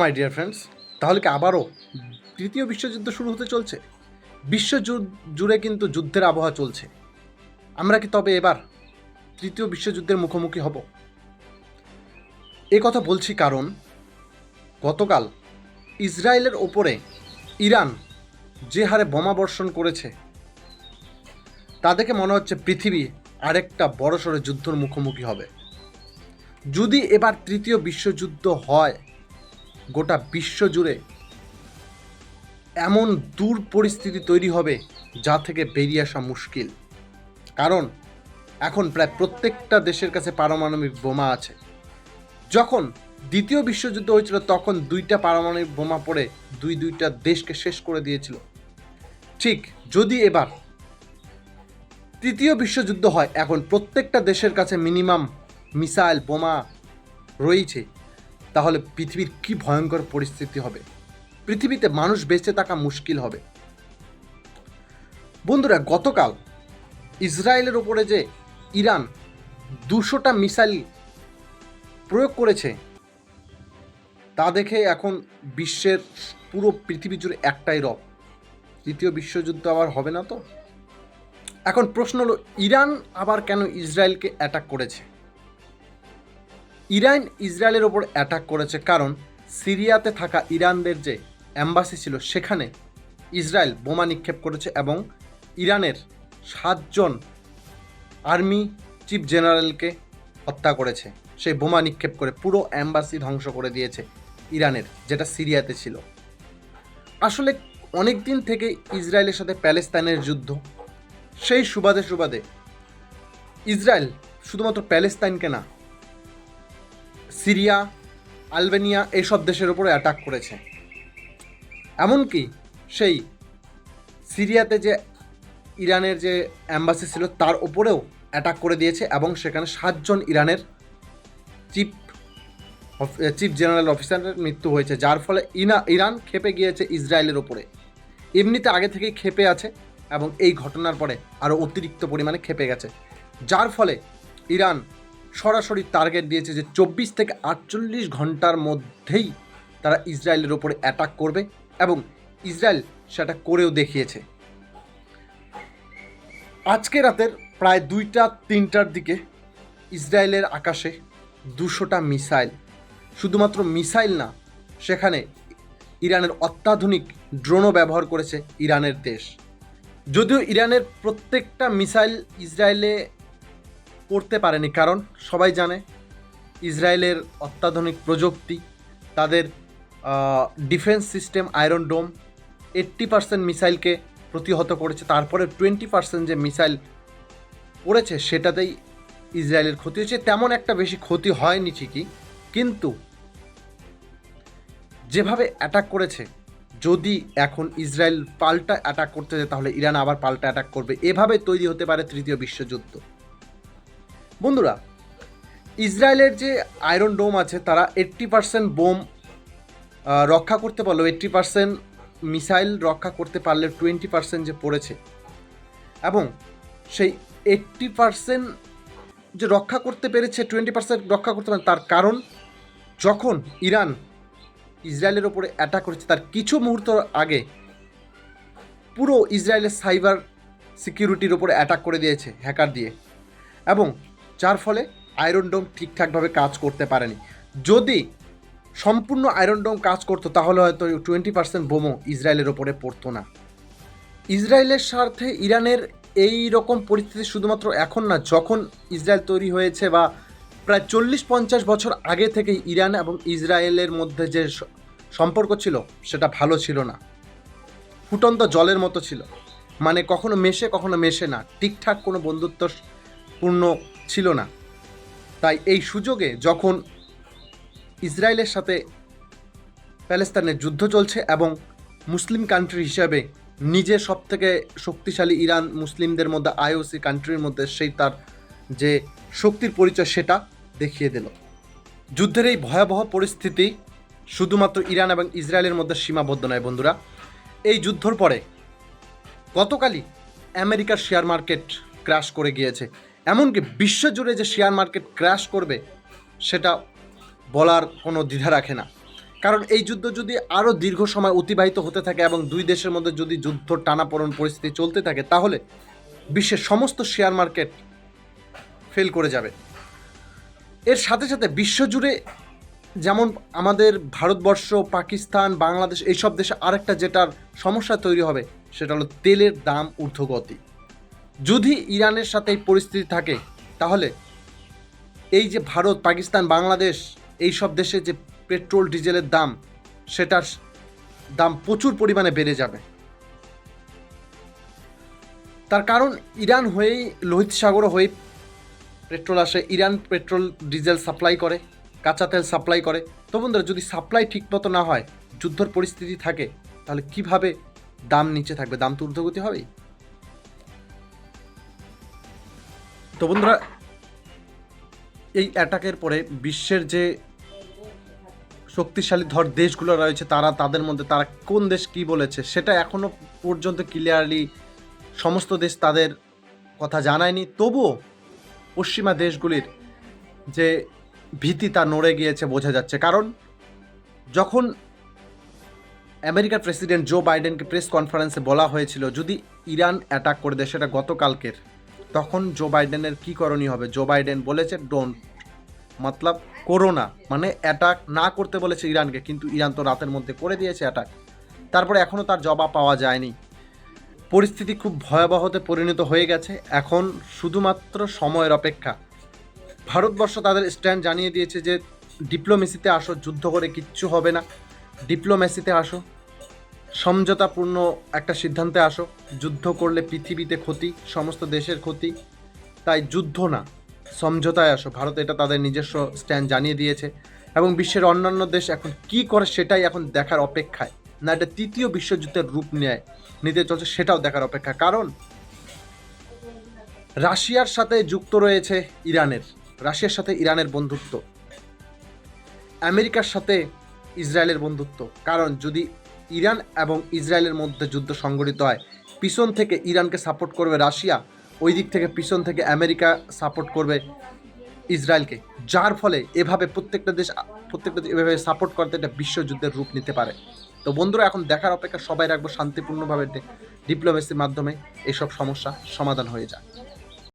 My dear friends তাহলে কি আবারও তৃতীয় বিশ্বযুদ্ধ শুরু হতে চলছে? বিশ্ব জুড়ে কিন্তু যুদ্ধের আবহাওয়া চলছে। আমরা কি তবে এবার তৃতীয় বিশ্বযুদ্ধের মুখোমুখি হব? এ কথা বলছি কারণ গতকাল ইসরায়েলের ওপরে ইরান যে হারে বোমা বর্ষণ করেছে, তা দেখে মনে হচ্ছে পৃথিবী আরেকটা বড়সড় যুদ্ধর মুখোমুখি হবে। যদি এবার তৃতীয় বিশ্বযুদ্ধ হয় গোটা বিশ্ব জুড়ে এমন দূর পরিস্থিতি তৈরি হবে যা থেকে বেরিয়ে আসা মুশকিল। কারণ এখন প্রায় প্রত্যেকটা দেশের কাছে পারমাণবিক বোমা আছে। যখন দ্বিতীয় বিশ্বযুদ্ধ হয়েছিল, তখন দুইটা পারমাণবিক বোমা পড়ে দুই দুইটা দেশকে শেষ করে দিয়েছিল। ঠিক যদি এবার তৃতীয় বিশ্বযুদ্ধ হয়, এখন প্রত্যেকটা দেশের কাছে মিনিমাম মিসাইল বোমা রয়েছে। তাহলে পৃথিবীর কি ভয়ঙ্কর পরিস্থিতি হবে? পৃথিবীতে মানুষ বেঁচে থাকা মুশকিল হবে। বন্ধুরা, গতকাল ইসরায়েলের ওপরে যে ইরান দুশোটা মিসাইল প্রয়োগ করেছে, তা দেখে এখন বিশ্বের পুরো পৃথিবী জুড়ে একটাই রব। তৃতীয় বিশ্বযুদ্ধ আবার হবে না তো? এখন প্রশ্ন হলো, ইরান আবার কেন ইসরায়েলকে অ্যাটাক করেছে? ইরান ইসরায়েলের ওপর অ্যাটাক করেছে কারণ সিরিয়াতে থাকা ইরানদের যে অ্যাম্বাসি ছিল সেখানে ইসরায়েল বোমা নিক্ষেপ করেছে এবং ইরানের সাতজন আর্মি চিফ জেনারেলকে হত্যা করেছে। সেই বোমা নিক্ষেপ করে পুরো অ্যাম্বাসি ধ্বংস করে দিয়েছে ইরানের, যেটা সিরিয়াতে ছিল। আসলে অনেক দিন থেকে ইসরায়েলের সাথে প্যালেস্তাইনের যুদ্ধ। সেই সুবাদে সুবাদে ইসরায়েল শুধুমাত্র প্যালেস্তাইনকে না সিরিয়া, আলবেনিয়া এইসব দেশের উপরে অ্যাটাক করেছে। এমনকি সেই সিরিয়াতে যে ইরানের যে অ্যাম্বাসি ছিল, তার ওপরেও অ্যাটাক করে দিয়েছে এবং সেখানে সাতজন ইরানের চিফ চিফ জেনারেল অফিসারের মৃত্যু হয়েছে, যার ফলে ইনা, ইরান খেপে গিয়েছে ইসরায়েলের ওপরে এমনিতে আগে থেকেই খেপে আছে এবং এই ঘটনার পরে আরও অতিরিক্ত পরিমাণে খেপে গেছে। যার ফলে ইরান সরাসরি টার্গেট দিয়েছে যে চব্বিশ থেকে আটচল্লিশ ঘণ্টার মধ্যেই তারা ইসরায়েলের ওপরে অ্যাটাক করবে এবং ইসরায়েল সেটা করেও দেখিয়েছে। আজকে রাতের প্রায় দুইটা, তিনটার দিকে ইসরায়েলের আকাশে দুশোটা মিসাইল, শুধুমাত্র মিসাইল না, সেখানে ইরানের অত্যাধুনিক ড্রোনও ব্যবহার করেছে ইরানের দেশ। যদিও ইরানের প্রত্যেকটা মিসাইল ইসরায়েলে করতে পারেনি, কারণ সবাই জানে ইসরায়েলের অত্যাধুনিক প্রযুক্তি, তাদের defence system iron dome eighty percent মিসাইলকে প্রতিহত করেছে, তারপরে টোয়েন্টি পার্সেন্ট যে মিসাইল পড়েছে সেটাতেই ইসরায়েলের ক্ষতি হয়েছে। তেমন একটা বেশি ক্ষতি হয়নি ঠিকই, কিন্তু যেভাবে অ্যাটাক করেছে, যদি এখন ইসরায়েল পাল্টা অ্যাটাক করতে যায় তাহলে ইরান আবার পাল্টা অ্যাটাক করবে। এভাবে তৈরি হতে পারে তৃতীয় বিশ্বযুদ্ধ। বন্ধুরা, ইসরায়েলের যে আয়রন ডোম আছে, তারা এইট্টি পার্সেন্ট বোম রক্ষা করতে পারল। এইট্টি পার্সেন্ট মিসাইল রক্ষা করতে পারলে টোয়েন্টি পার্সেন্ট যে পড়েছে। এবং সেই এইট্টি পার্সেন্ট যে রক্ষা করতে পেরেছে টোয়েন্টি পার্সেন্ট রক্ষা করতে পারে তার কারণ যখন ইরান ইসরায়েলের ওপরে অ্যাটাক করেছে, তার কিছু মুহূর্ত আগে পুরো ইসরায়েলের সাইবার সিকিউরিটির ওপরে অ্যাটাক করে দিয়েছে হ্যাকার দিয়ে। এবং যার ফলে আয়রন ডোম ঠিকঠাকভাবে কাজ করতে পারেনি। যদি সম্পূর্ণ আয়রন ডোম কাজ করতো, তাহলে হয়তো টোয়েন্টি পার্সেন্ট বোমও ইসরায়েলের ওপরে পড়তো না। ইসরায়েলের স্বার্থে ইরানের এই রকম পরিস্থিতি শুধুমাত্র এখন না, যখন ইসরায়েল তৈরি হয়েছে বা প্রায় চল্লিশ পঞ্চাশ বছর আগে থেকেই ইরান এবং ইসরায়েলের মধ্যে যে সম্পর্ক ছিল, সেটা ভালো ছিল না। ফুটন্ত জলের মতো ছিল। মানে কখনো মেশে কখনো মেশে না। ঠিকঠাক কোনো বন্ধুত্বপূর্ণ ছিল না। তাই এই সুযোগে যখন ইসরায়েলের সাথে প্যালেস্তানের যুদ্ধ চলছে এবং মুসলিম কান্ট্রি হিসাবে নিজে সব থেকে শক্তিশালী ইরান মুসলিমদের মধ্যে আইওসি কান্ট্রির মধ্যে সেই তার যে শক্তির পরিচয় সেটা দেখিয়ে দিল। যুদ্ধের এই ভয়াবহ পরিস্থিতি শুধুমাত্র ইরান এবং ইসরায়েলের মধ্যে সীমাবদ্ধ নয় বন্ধুরা। এই যুদ্ধর পরে গতকালই আমেরিকার শেয়ার মার্কেট ক্র্যাশ করে গিয়েছে। এমনকি বিশ্বজুড়ে যে শেয়ার মার্কেট ক্র্যাশ করবে, সেটা বলার কোনো দ্বিধা রাখে না। কারণ এই যুদ্ধ যদি আরও দীর্ঘ সময় অতিবাহিত হতে থাকে এবং দুই দেশের মধ্যে যদি যুদ্ধ টানাপোড়ন পরিস্থিতি চলতে থাকে, তাহলে বিশ্বের সমস্ত শেয়ার মার্কেট ফেল করে যাবে। এর সাথে সাথে বিশ্বজুড়ে যেমন আমাদের ভারতবর্ষ, পাকিস্তান, বাংলাদেশ, এইসব দেশে আরেকটা যেটার সমস্যা তৈরি হবে, সেটা হলো তেলের দাম ঊর্ধ্বগতি। যদি ইরানের সাথে এই পরিস্থিতি থাকে, তাহলে এই যে ভারত, পাকিস্তান, বাংলাদেশ এই সব দেশে যে পেট্রোল, ডিজেলের দাম, সেটার দাম প্রচুর পরিমাণে বেড়ে যাবে। তার কারণ ইরান হয়েই, লোহিত সাগর হয়ে পেট্রোল আসে। ইরান পেট্রোল, ডিজেল সাপ্লাই করে, কাঁচা তেল সাপ্লাই করে। তো বন্ধুরা, যদি সাপ্লাই ঠিকমতো না হয়, যুদ্ধর পরিস্থিতি থাকে, তাহলে কীভাবে দাম নিচে থাকবে? দাম তো ঊর্ধ্বগতি হবেই। তো বন্ধুরা, এই অ্যাটাকের পরে বিশ্বের যে শক্তিশালী ধর দেশগুলো রয়েছে, তারা তাদের মধ্যে, তারা কোন দেশ কি বলেছে, সেটা এখনও পর্যন্ত ক্লিয়ারলি সমস্ত দেশ তাদের কথা জানায়নি। তবুও পশ্চিমা দেশগুলির যে ভীতি তা নড়ে গিয়েছে বোঝা যাচ্ছে। কারণ যখন আমেরিকার প্রেসিডেন্ট জো বাইডেনকে প্রেস কনফারেন্সে বলা হয়েছিল, যদি ইরান অ্যাটাক করে দেয়, সেটা গতকালকের তখন জো বাইডেনের কী করণীয় হবে? জো বাইডেন বলেছে ডোন্ট মতলব করোনা মানে অ্যাটাক না করতে বলেছে ইরানকে, কিন্তু ইরান তো রাতের মধ্যে করে দিয়েছে অ্যাটাক তারপরে এখনও তার জবাব পাওয়া যায়নি। পরিস্থিতি খুব ভয়াবহতে পরিণত হয়ে গেছে। এখন শুধুমাত্র সময়ের অপেক্ষা। ভারতবর্ষ তাদের স্ট্যান্ড জানিয়ে দিয়েছে যে ডিপ্লোমেসিতে আসো, যুদ্ধ করে কিচ্ছু হবে না। ডিপ্লোমেসিতে আসো। সমঝোতাপূর্ণ একটা সিদ্ধান্তে আসো। যুদ্ধ করলে পৃথিবীতে ক্ষতি, সমস্ত দেশের ক্ষতি। তাই যুদ্ধ না, সমঝোতায় আসো। ভারত এটা তাদের নিজস্ব স্ট্যান্ড জানিয়ে দিয়েছে। এবং বিশ্বের অন্যান্য দেশ এখন কি করে সেটাই এখন দেখার অপেক্ষায়। না, এটা তৃতীয় বিশ্বযুদ্ধের রূপ নেয়, নিতে চলছে সেটাও দেখার অপেক্ষা। কারণ, রাশিয়ার সাথে যুক্ত রয়েছে ইরানের, রাশিয়ার সাথে ইরানের বন্ধুত্ব। আমেরিকার সাথে ইসরায়েলের বন্ধুত্ব। কারণ, যদি ইরান এবং ইসরায়েলের মধ্যে যুদ্ধ সংঘটিত হয়। পিছন থেকে ইরানকে সাপোর্ট করবে রাশিয়া, ওই দিক থেকে পিছন থেকে আমেরিকা সাপোর্ট করবে ইসরায়েলকে, যার ফলে এভাবে প্রত্যেকটা দেশ, প্রত্যেকটা এভাবে সাপোর্ট করতে একটা বিশ্বযুদ্ধের রূপ নিতে পারে। তো বন্ধুরা, এখন দেখার অপেক্ষা সবাই রাখব শান্তিপূর্ণভাবে ডিপ্লোমেসির মাধ্যমে। এসব সমস্যা সমাধান হয়ে যায়